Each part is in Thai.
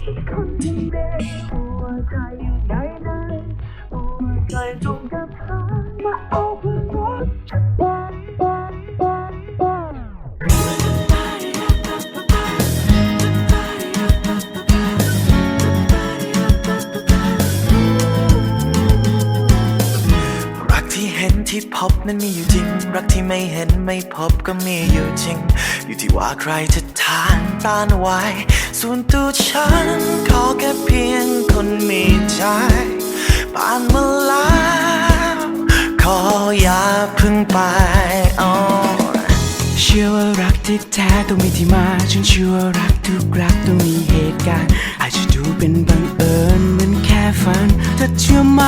สักคนที่มีหัวใจอยู่ในนั้นหัวใจตรงกับเธอมาเอาเพื่อนรักฉันไปรักที่เห็นที่พบนั้นมีอยู่จริง รักที่ไม่เห็นไม่พบก็มีอยู่จริง อยู่ที่ว่าใครจะทานต้านไว้ ส่วนตัวฉันขอแค่เพียงคนมีใจผ่านมาแล้วขออย่าเพึ่งไปอ๋อเชื่อว่ารักที่แท้ต้องมีที่มาฉันเชื่อว่ารักทุกรักต้องมีเหตุการณ์อาจจะดูเป็นบังเอิญเหมือนแค่ฝันแต่เชื่อไหม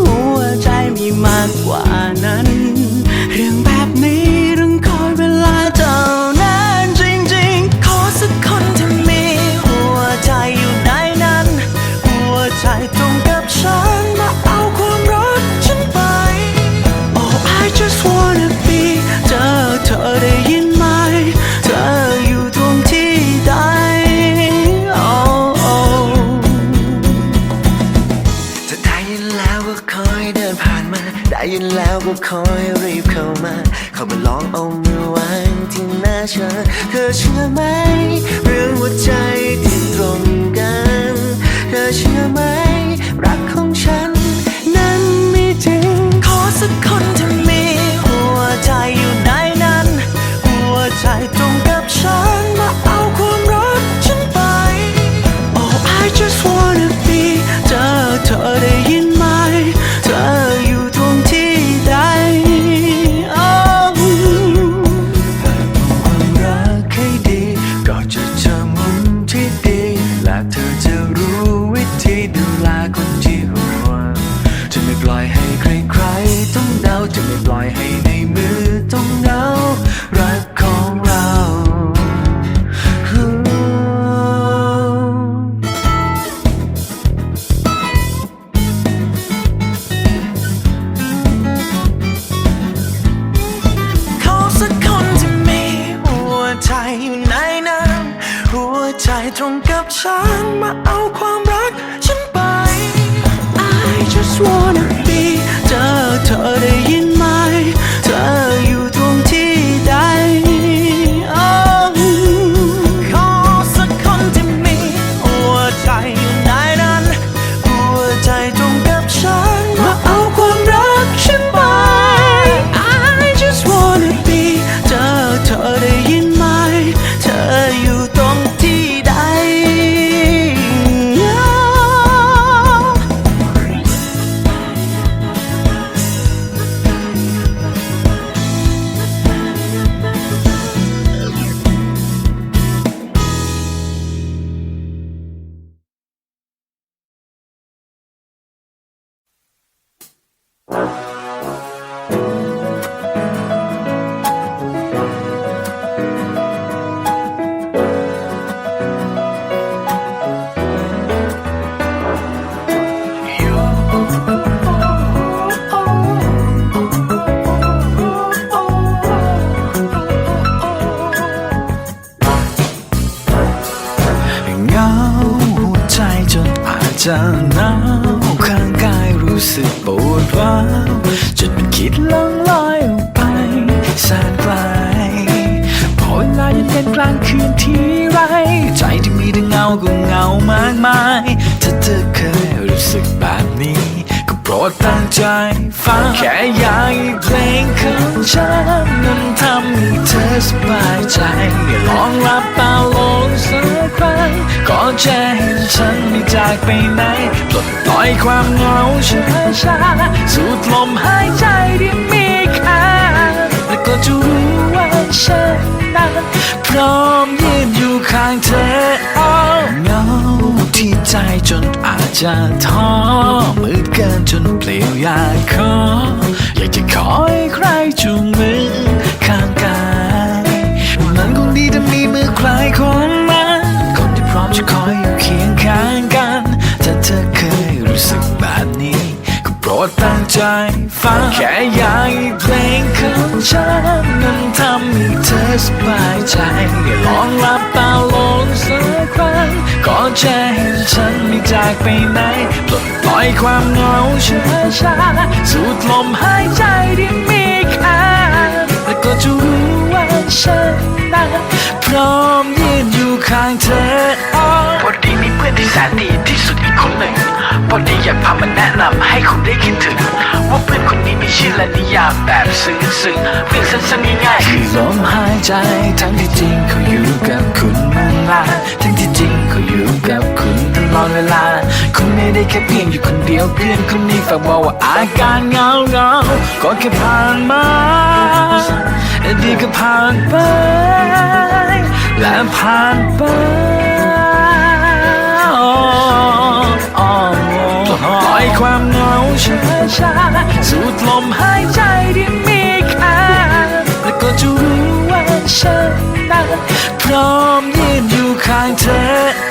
หัวใจมีมากกว่านั้น เรื่อง แล้วก็คอยรีบเข้ามา เข้ามาลองเอามือวางที่หน้าฉันเธอเชื่อไหม เรื่องหัวใจที่ตรงกัน เธอเชื่อไหม รักของฉัน นั้นมีจริง ขอสักคนที่มีหัวใจอยู่ในนั้น หัวใจตรงกับฉันมาเอาความรักฉันไป Oh I just wanna be เจอเธอได้ ปล่อยให้ในมือต้องเดารักของเราขอสักคนที่มีหัวใจอยู่ในนั้นหัวใจตรงกับฉันมาเอาความรักฉันไป I just wanna be เจอเธอได้ยิน สึกปวดร้าวจนมันคิดล่องลอยออกไปแสนไกลพอเวลาเย็นกลางคืนที่ไร ใจที่มีแต่เงาก็เงามากมาย ถ้าเธอเคยรู้สึกแบบนี้ ก็โปรดตั้งใจฟังแค่อยากเพลงของฉันนั้นทำให้เธอสบายใจลองรับตาล จะเห็นฉันไม่จากไปไหนปลดปล่อยความเหงาช้าช้าสูดลมหายใจที่มีค่าแล้วก็จะรู้ว่าฉันนั้นพร้อมยืนอยู่ข้างเธออ้อเหงาที่ใจจนอาจจะท้อมืดเกินจนเปลี่ยวอยากขอ อยากจะขอให้ใครจูงมือข้างกายมันคงดีถ้ามีมือใครคนนั้นคนที่พร้อม จะคอยอยู่เคียงข้างกัน ถ้าเธอเคยรู้สึกแบบนี้ ก็โปรดตั้งใจฟัง แค่อยากให้เพลงของฉันนั้นทำให้เธอสบายใจ ลองหลับตาลงสักครั้งก็จะเห็นฉันไม่จากไปไหนปลดปล่อยความเหงาช้าช้าสูดลมหายใจที่มีค่าแล้วก็จะรู้ ฉันนั้นพร้อมยืนอยู่ข้างเธออ๋อพอดีมีเพื่อนที่แสนดีที่สุดอีกคนหนึ่งพอดีอยากพามาแนะนำให้คุณได้คิดถึง ว่าเพื่อนคนนี้มีชื่อและนิยามแบบซึ้งซึ้งๆเพียงสั้นๆง่ายๆคือลมหายใจทั้งที่จริงเขาอยู่กับคุณมานานทั้งที่จริงเขาอยู่กับคุณตลอดเวลาคุณไม่ได้แค่เพียงอยู่คนเดียวเพื่อนคนนี้ฝากบอกว่าอาการเหงาเหงาๆก็แค่ผ่านมา เดียวก็ผ่านไป และผ่านไปปล่อยความเหงาช้าช้าสูดลมหายใจที่มีค่าแล้วก็จะรู้ว่าฉันนั้นพร้อมยืนอยู่ข้างเธอ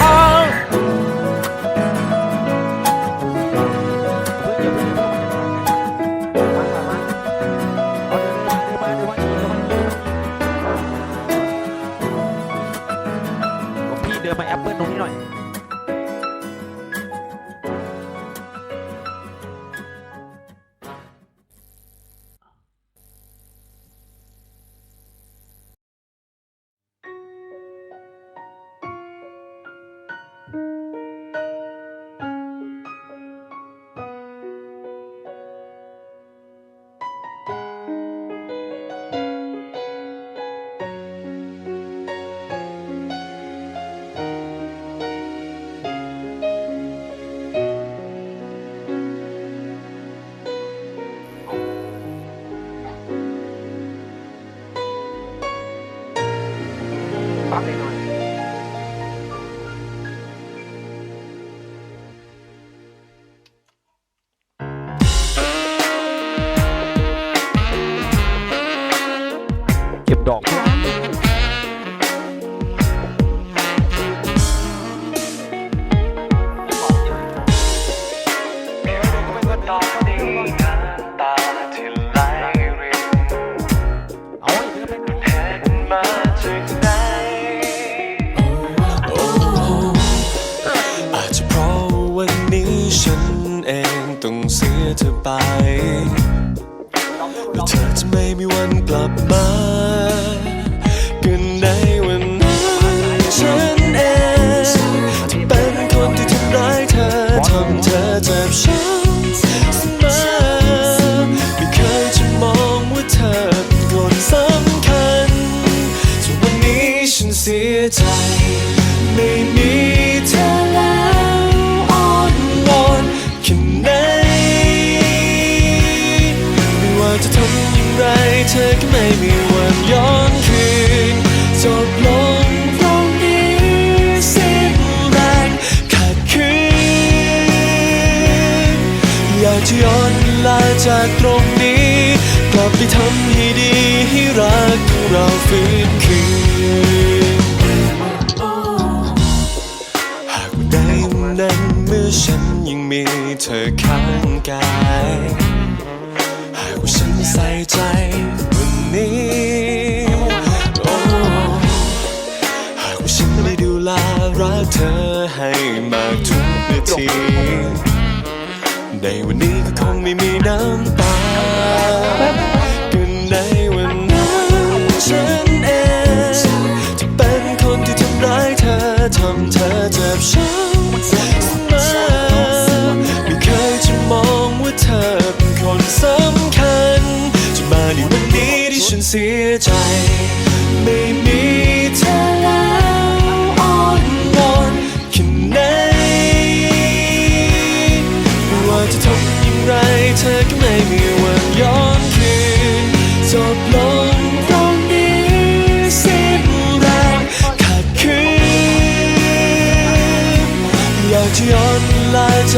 เองต้องเสียเธอไปและเธอจะไม่มีวันกลับมา บไปทำให้ดีให้รักของเราฟื้นคืนหากวันใดวันนั้นเมื่อฉันยังมีเธอข้างกาย หากว่าฉันใส่ใจวันนี้โอ้หากว่าฉันได้ดูแลรักเธอให้มากทุกนาที ในวันนี้ก็คงไม่มีน้ำตาก็ในวันนั้นฉันเองที่เป็นคนที่ทำร้ายเธอทำเธอเจ็บช้ำเสมอไม่เคยจะมองว่าเธอเป็นคนสำคัญจนมาในวันนี้ที่ฉันเสียใจ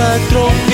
ล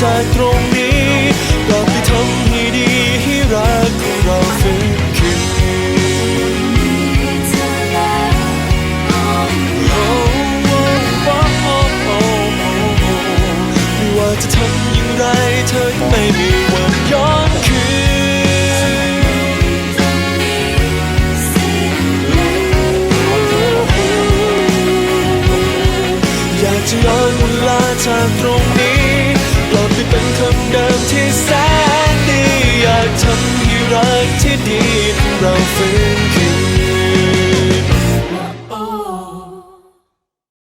จากตรงนี้กลับไปทำให้ดีให้รักของเราฟื้นคืนไม่ว่าจะทำอย่างไรเธอไม่มีวันย้อน